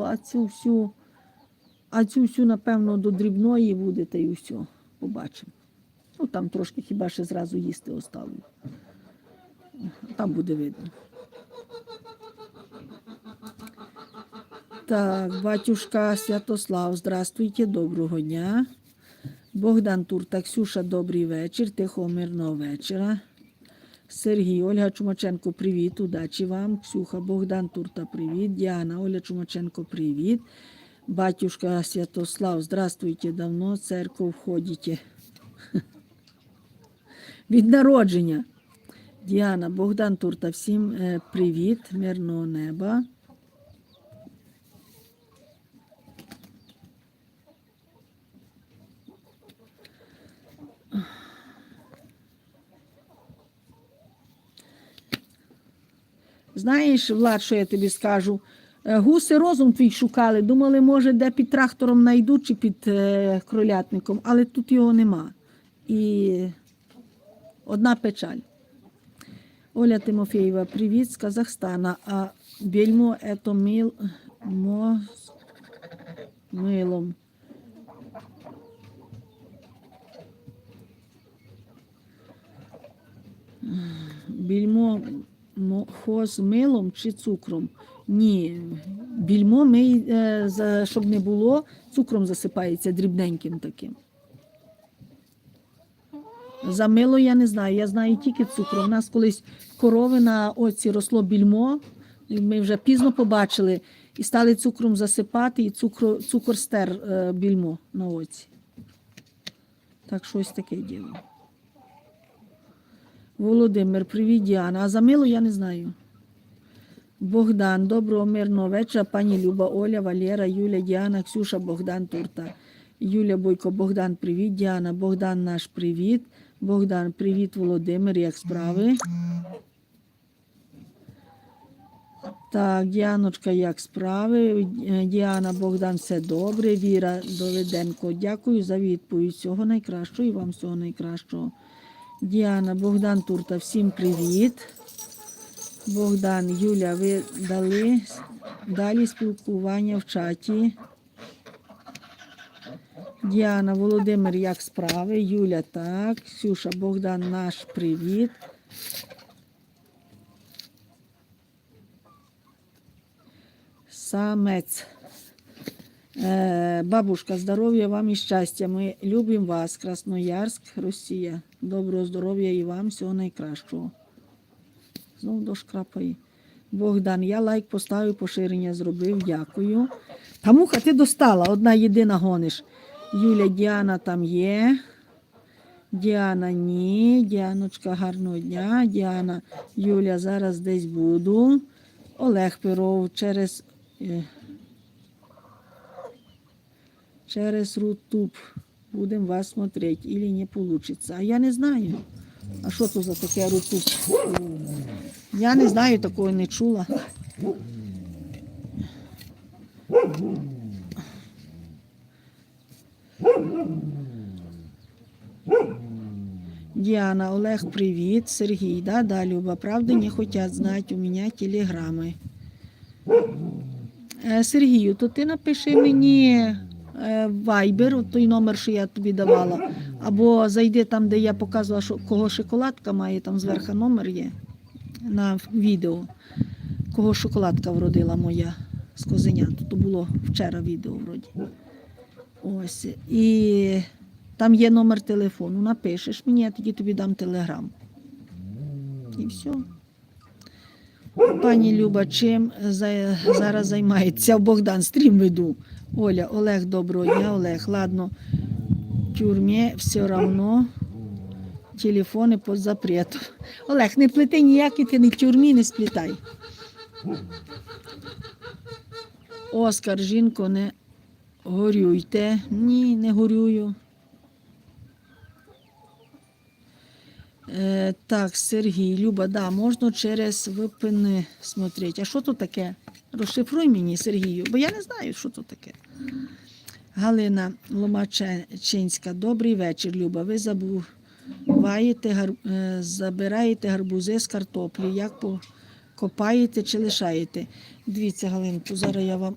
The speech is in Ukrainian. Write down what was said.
А цю всю, а цю всю, напевно, до дрібної будете і все. Побачимо. Ну там трошки хіба ще зразу їсти оставлю. Там буде видно. Так, батюшка Святослав, здравствуйте, доброго дня. Богдан Турта, Ксюша, добрий вечір, тихого мирного вечора. Сергій, Ольга Чумаченко, привіт, удачі вам. Ксюха, Богдан Турта, привіт. Діана, Оля Чумаченко, привіт. Батюшка Святослав, здравствуйте, давно в церкву входите. Від народження. Діана, Богдан Турта, всім е, привіт, мирного неба. Знаєш, Влад, що я тобі скажу? Е, Гуси розум твій шукали, думали, може, де під трактором знайдуть чи під е, кролятником, але тут його нема. І одна печаль. Оля Тимофєєва, привіт з Казахстана. А бельмо ето мил мо милом. Більмо мохо з милом чи цукром? Ні. Більмо ми, е, щоб не було, цукром засипається дрібненьким таким. За мило я не знаю, я знаю тільки цукром. У нас колись корови на оці росло більмо, ми вже пізно побачили і стали цукром засипати, і цукро, цукор стер е, більмо на оці. Так щось таке діло. Володимир, привіт, Діана. А за мило я не знаю. Богдан, доброго мирного вечора. Пані Люба, Оля, Валера, Юля, Діана, Ксюша, Богдан, Турта. Юля Бойко, Богдан, привіт. Діана, Богдан наш привіт. Богдан, привіт, Володимир, як справи? Так, Діаночка, як справи? Діана, Богдан, все добре. Віра Довиденко, дякую за відповідь. Всього найкращого і вам всього найкращого. Діана, Богдан Турта, всім привіт. Богдан, Юля, ви дали далі спілкування в чаті. Діана, Володимир, як справи? Юля, так. Ксюша, Богдан, наш привіт. Самець. Е, бабушка, здоров'я вам і щастя. Ми любимо вас, Красноярськ, Росія. Доброго здоров'я і вам, всього найкращого. Знов дощ крапає. Богдан, я лайк поставив, поширення зробив, дякую. Та муха, ти достала, одна єдина гониш. Юля, Діана там є. Діана ні. Діаночка, гарного дня. Діана, Юля, зараз десь буду. Олег Перов через. Через Рутуб будемо вас смотреть, или не получится. А я не знаю. А що то за таке Рутуб? Я не знаю, такого не чула. Диана, Олег, привіт. Сергій, да, да, Люба, правда, не хотят знать у меня телеграми. Е, Сергію, то ти напиши мені Viber, той номер, що я тобі давала, або зайди там, де я показувала, що кого шоколадка має, там зверху номер є на відео, кого шоколадка вродила моя з козенят. То було вчора відео вроді. Ось. І там є номер телефону. Напишеш мені, я тоді тобі дам телеграм. І все. Пані Люба, чим зараз займається? Богдан, стрім веду. Оля, Олег, доброго дня, Олег. Ладно, в тюрмі все одно телефони під запретом. Олег, не плети ніякі, ти не в тюрмі не сплітай. Оскар, жінко, не горюйте. Ні, не горюю. Е, так, Сергій, Люба, да, можна через VPN смотреть. А що тут таке? Розшифруй мені, Сергію, бо я не знаю, що тут таке. Галина Ломачинська, добрий вечір, Люба. Ви забуваєте, гар... е, забираєте гарбузи з картоплі. Як покопаєте чи лишаєте? Дивіться, Галинку, зараз я вам